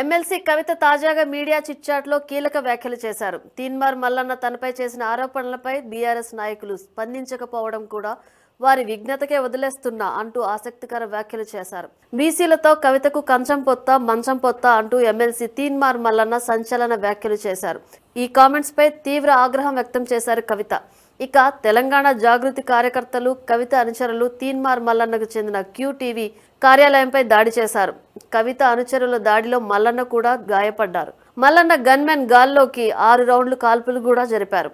MLC కవిత తాజాగా media చిట్చాట్లో కీలక వ్యాఖ్యలు చేశారు. తీన్మార్ మల్లన్న తనపై చేసిన ఆరోపణలపై బీఆర్ఎస్ నాయకులు స్పందించకపోవడం కూడా వారి విఘ్నతకే వదిలేస్తున్నా అంటూ ఆసక్తికర వ్యాఖ్యలు చేశారు. బీసీలతో కవితకు కంచం పొత్త మంచం పొత్త అంటూ ఎమ్మెల్సీ తీన్మార్ మల్లన్న సంచలన వ్యాఖ్యలు చేశారు. ఈ కామెంట్స్ పై తీవ్ర ఆగ్రహం వ్యక్తం చేశారు కవిత. ఇక తెలంగాణ జాగృతి కార్యకర్తలు కవిత అనుచరులు తీన్మార్ మల్లన్నకు చెందిన క్యూటీవీ కార్యాలయంపై దాడి చేశారు. కవిత అనుచరుల దాడిలో మల్లన్న కూడా గాయపడ్డారు. మల్లన్న గన్మెన్ గాల్లోకి ఆరు రౌండ్లు కాల్పులు కూడా జరిపారు.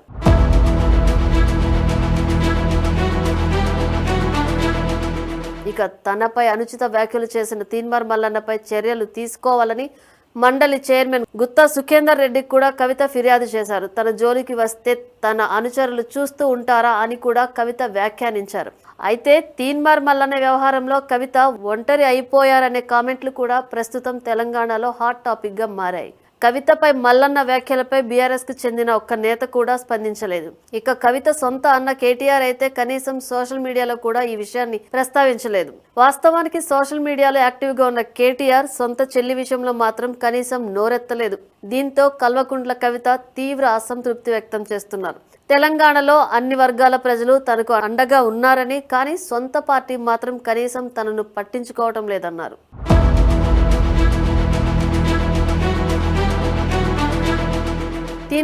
ఇక తనపై అనుచిత వ్యాఖ్యలు చేసిన తీన్మార్ మల్లన్నపై చర్యలు తీసుకోవాలని మండలి చైర్మన్ గుత్తా సుఖేందర్ రెడ్డికి కూడా కవిత ఫిర్యాదు చేశారు. తన జోలికి వస్తే తన అనుచరులు చూస్తూ ఉంటారా అని కూడా కవిత వ్యాఖ్యానించారు. అయితే తీన్మార్ మల్లన్న వ్యవహారంలో కవిత ఒంటరి అయిపోయారనే కామెంట్లు కూడా ప్రస్తుతం తెలంగాణలో హాట్ టాపిక్గా మారాయి. కవితపై మల్లన్న వ్యాఖ్యలపై బీఆర్ఎస్కు చెందిన ఒక్క నేత కూడా స్పందించలేదు. ఇక కవిత సొంత అన్న కేటీఆర్ అయితే కనీసం సోషల్ మీడియాలో కూడా ఈ విషయాన్ని ప్రస్తావించలేదు. వాస్తవానికి సోషల్ మీడియాలో యాక్టివ్గా ఉన్న కేటీఆర్ సొంత చెల్లి విషయంలో మాత్రం కనీసం నోరెత్తలేదు. దీంతో కల్వకుంట్ల కవిత తీవ్ర అసంతృప్తి వ్యక్తం చేస్తున్నారు. తెలంగాణలో అన్ని వర్గాల ప్రజలు తనకు అండగా ఉన్నారని కానీ సొంత పార్టీ మాత్రం కనీసం తనను పట్టించుకోవటం లేదన్నారు.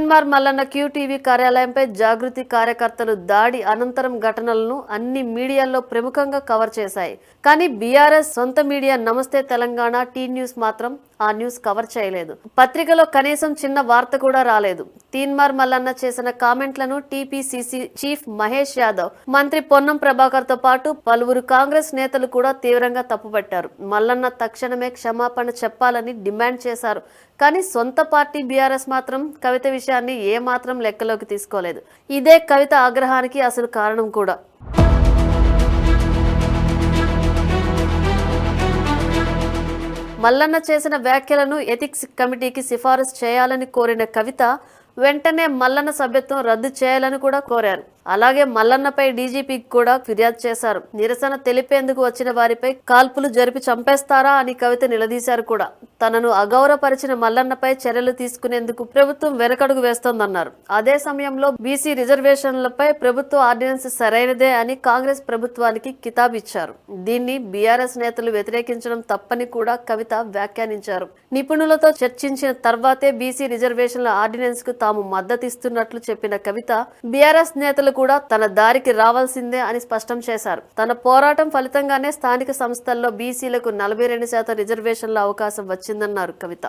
మయన్మార్ మల్లన్న క్యూటీవీ కార్యాలయంపై జాగృతి కార్యకర్తలు దాడి అనంతరం ఘటనలను అన్ని మీడియాల్లో ప్రముఖంగా కవర్ చేశాయి. కానీ బీఆర్ఎస్ సొంత మీడియా నమస్తే తెలంగాణ టీ న్యూస్ మాత్రం ఆ న్యూస్ కవర్ చేయలేదు. పత్రికలో కనీసం చిన్న వార్త కూడా రాలేదు. తీన్మార్ మల్లన్న చేసిన కామెంట్లను టీపీసీసీ చీఫ్ మహేష్ యాదవ్ మంత్రి పొన్నం ప్రభాకర్తో పాటు పలువురు కాంగ్రెస్ నేతలు కూడా తీవ్రంగా తప్పుపట్టారు. మల్లన్న తక్షణమే క్షమాపణ చెప్పాలని డిమాండ్ చేశారు. కానీ సొంత పార్టీ బీఆర్ఎస్ మాత్రం కవిత విషయాన్ని ఏ మాత్రం లెక్కలోకి తీసుకోలేదు. ఇదే కవిత ఆగ్రహానికి అసలు కారణం కూడా. మల్లన్న చేసిన వ్యాఖ్యలను ఎథిక్స్ కమిటీకి సిఫారసు చేయాలని కోరిన కవిత వెంటనే మల్లన సభ్యత్వం రద్దు చేయాలని కూడా కోరారు. అలాగే మల్లన్నపై డీజీపీకి కూడా ఫిర్యాదు చేశారు. నిరసన తెలిపేందుకు వచ్చిన వారిపై కాల్పులు జరిపి చంపేస్తారా అని కవిత నిలదీశారు కూడా. తనను అగౌరవపరిచిన మల్లన్నపై చర్యలు తీసుకునేందుకు ప్రభుత్వం వెనకడుగు వేస్తోందన్నారు. అదే సమయంలో బీసీ రిజర్వేషన్లపై ప్రభుత్వ ఆర్డినెన్స్ సరైనదే అని కాంగ్రెస్ ప్రభుత్వానికి కితాబ్ ఇచ్చారు. దీన్ని బీఆర్ఎస్ నేతలు వ్యతిరేకించడం తప్పని కూడా కవిత వ్యాఖ్యానించారు. నిపుణులతో చర్చించిన తర్వాతే బీసీ రిజర్వేషన్ల ఆర్డినెన్స్కు తాము మద్దతిస్తున్నట్లు చెప్పిన కవిత బీఆర్ఎస్ నేతలు కూడా తన దారికి రావాల్సిందే అని స్పష్టం చేశారు. తన పోరాటం ఫలితంగానే స్థానిక సంస్థల్లో బీసీలకు నలభై రెండు శాతం రిజర్వేషన్ల అవకాశం వచ్చిందన్నారు కవిత.